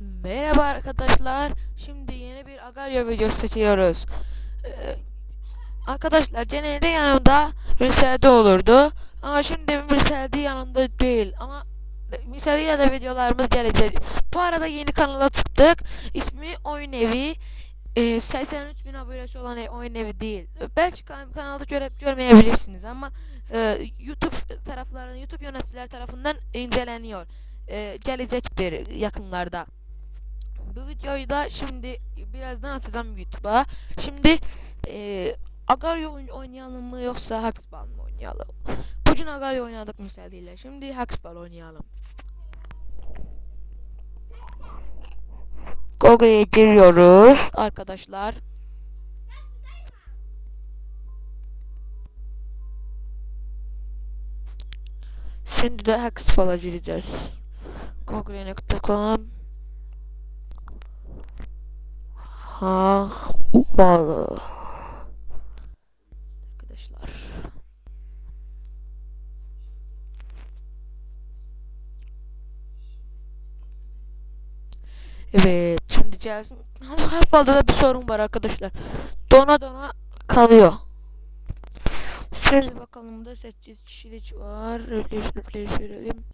Merhaba arkadaşlar. Şimdi yeni bir Agario videosu seçiyoruz. Ee, arkadaşlar genelde yanımda Mirsel'de olurdu. Ama şimdi Mirsel'de yanımda değil. Ama Mirsel'de de videolarımız gelecek. Bu arada yeni kanala çıktık. İsmi Oyun Evi. Ee, 83 bin abonesi olan Oyun Evi değil. Belki kan- kanalda görüp görmeyebilirsiniz ama e, YouTube taraflarının YouTube yöneticiler tarafından inceleniyor. E, gelecektir yakınlarda. Bu videoyu da şimdi birazdan atacağım YouTube'a. Şimdi e, Agario oyn- oynayalım mı yoksa Hacksball mı oynayalım? Bugün Agario oynadık misaliyle. Şimdi Hacksball oynayalım. Google'ye giriyoruz arkadaşlar. Şimdi de Hacksball'a gireceğiz. Google.com Hacksball Arkadaşlar. Evet, şimdi gelsin. Hacksball'da da bir sorun var arkadaşlar. Dona dona kalıyor. Şöyle bakalım da 8 kişilik var. Replace replace verelim.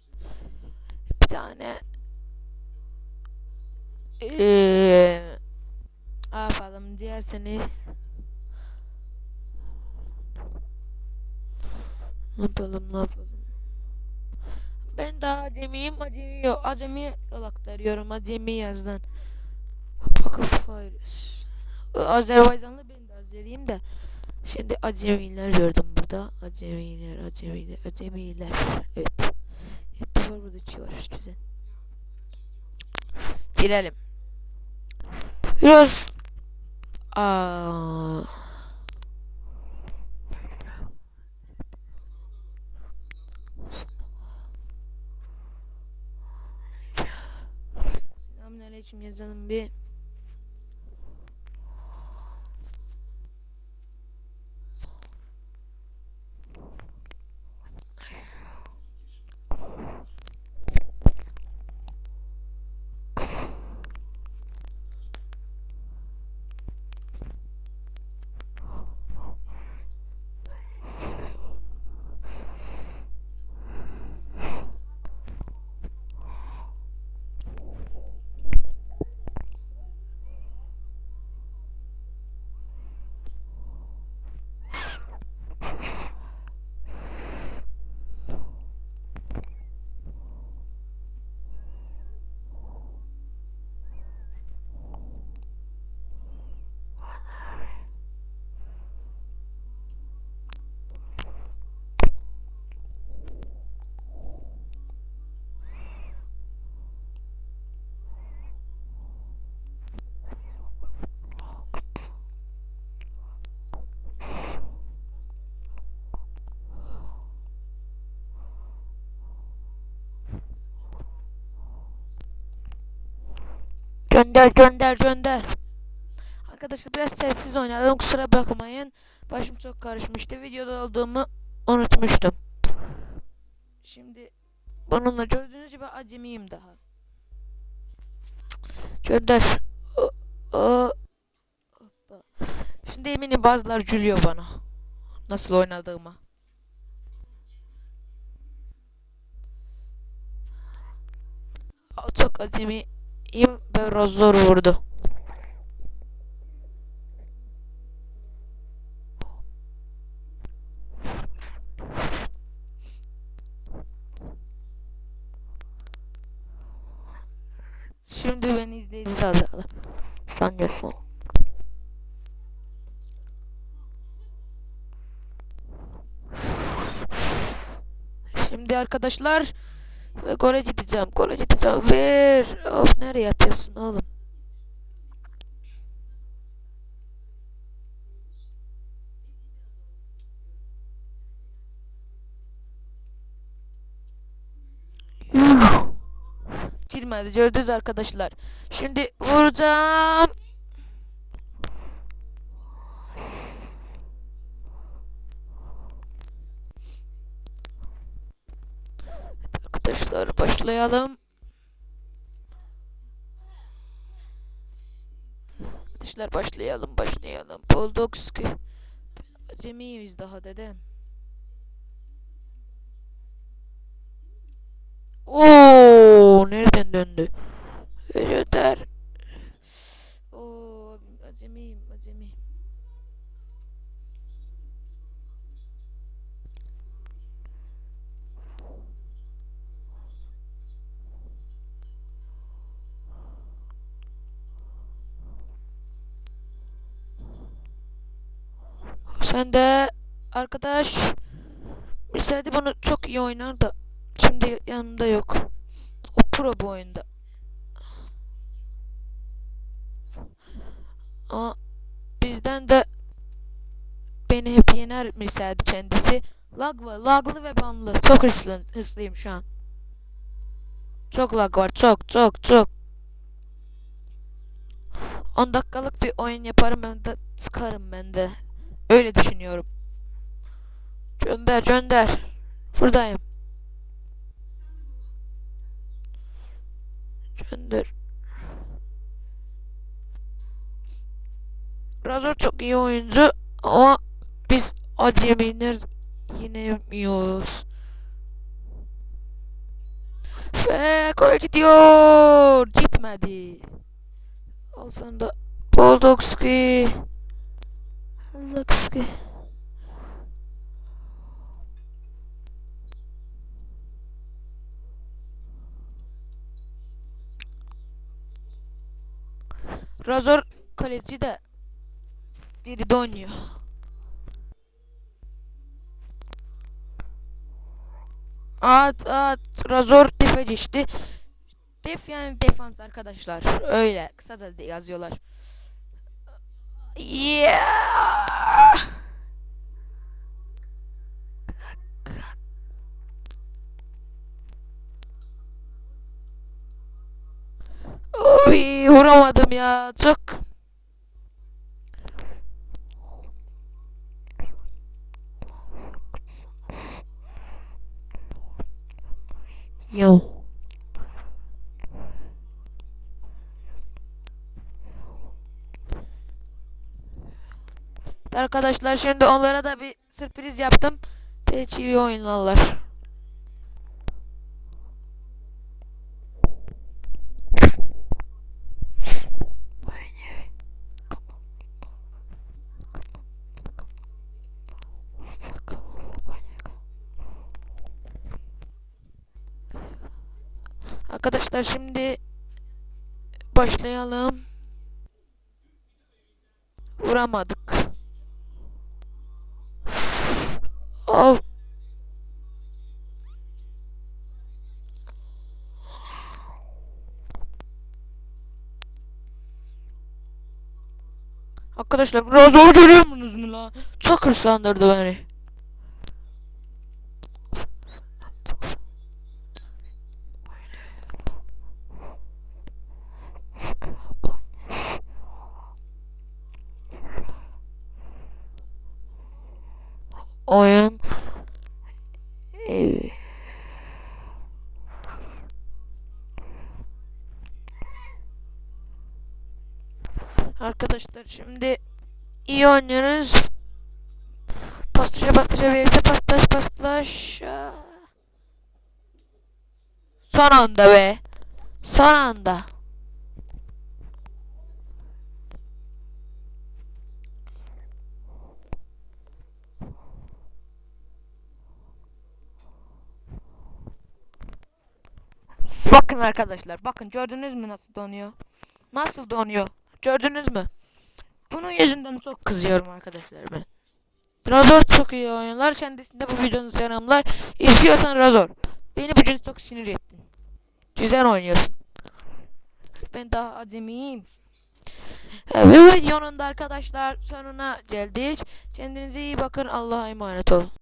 Bir tane eee yapalım diyerseniz ne yapalım ne yapalım ben daha acemiyim acemi yok acemi aktarıyorum acemi yazdan Vakıf Azerbaycanlı ben de Azeriyim de Şimdi acemiler gördüm burada. Acemiler, acemiler, acemiler. Evet. Evet, var burada çiğ var bize. Girelim. Biraz Aa. Selamünaleyküm yazalım bir. Gönder gönder gönder. Arkadaşlar biraz sessiz oynadım kusura bakmayın. Başım çok karışmıştı. Videoda olduğumu unutmuştum. Şimdi bununla gördüğünüz gibi acemiyim daha. Gönder. Şimdi eminim bazılar gülüyor bana. Nasıl oynadığıma. Çok acemiyim biraz zor vurdu. Şimdi beni izleyici alacaklar. Sanıyorsun. Şimdi arkadaşlar ve gole gideceğim. Gole gideceğim. Ver. Of nereye atıyorsun oğlum? Yuh. Girmedi. Gördünüz arkadaşlar. Şimdi vuracağım. arkadaşlar başlayalım. Arkadaşlar başlayalım başlayalım. Poldokski. Acemiyiz daha dedem. Oo nereden döndü? Sen de arkadaş Müsaade bunu çok iyi oynar da şimdi yanımda yok. O pro bu oyunda. Ama bizden de beni hep yener Müsaade kendisi. Lag var, laglı ve banlı. Çok hızlı, hızlıyım şu an. Çok lag var, çok çok çok. 10 dakikalık bir oyun yaparım ben de sıkarım ben de. Öyle düşünüyorum. Gönder gönder. Buradayım. Gönder. Razor çok iyi oyuncu ama biz acemiler yine yapmıyoruz. Ve gol gidiyor. Gitmedi. De Boldogski. Boldogski. Razor kaleci de geride oynuyor. At at Razor defeci işte. Def yani defans arkadaşlar. Öyle kısaca da yazıyorlar. Yeah. Vuramadım ya. Çok Yo. Arkadaşlar şimdi onlara da bir sürpriz yaptım. Belki iyi oynarlar. Arkadaşlar şimdi başlayalım. Vuramadık. Al. Arkadaşlar biraz zor görüyor musunuz mu lan? Çok hırslandırdı beni. Oyun evi. Arkadaşlar şimdi iyi oynuyoruz. Paslaşa paslaşa verirse paslaş paslaş. Son anda be. Son anda. Bakın arkadaşlar bakın gördünüz mü nasıl donuyor? Nasıl donuyor? Gördünüz mü? Bunun yüzünden çok kızıyorum arkadaşlar ben. Razor çok iyi oyunlar. Kendisinde bu videonun selamlar. İzliyorsan Razor. Beni bugün çok sinir ettin. Güzel oynuyorsun. Ben daha acemiyim. Evet, videonun da arkadaşlar sonuna geldik. Kendinize iyi bakın. Allah'a emanet olun.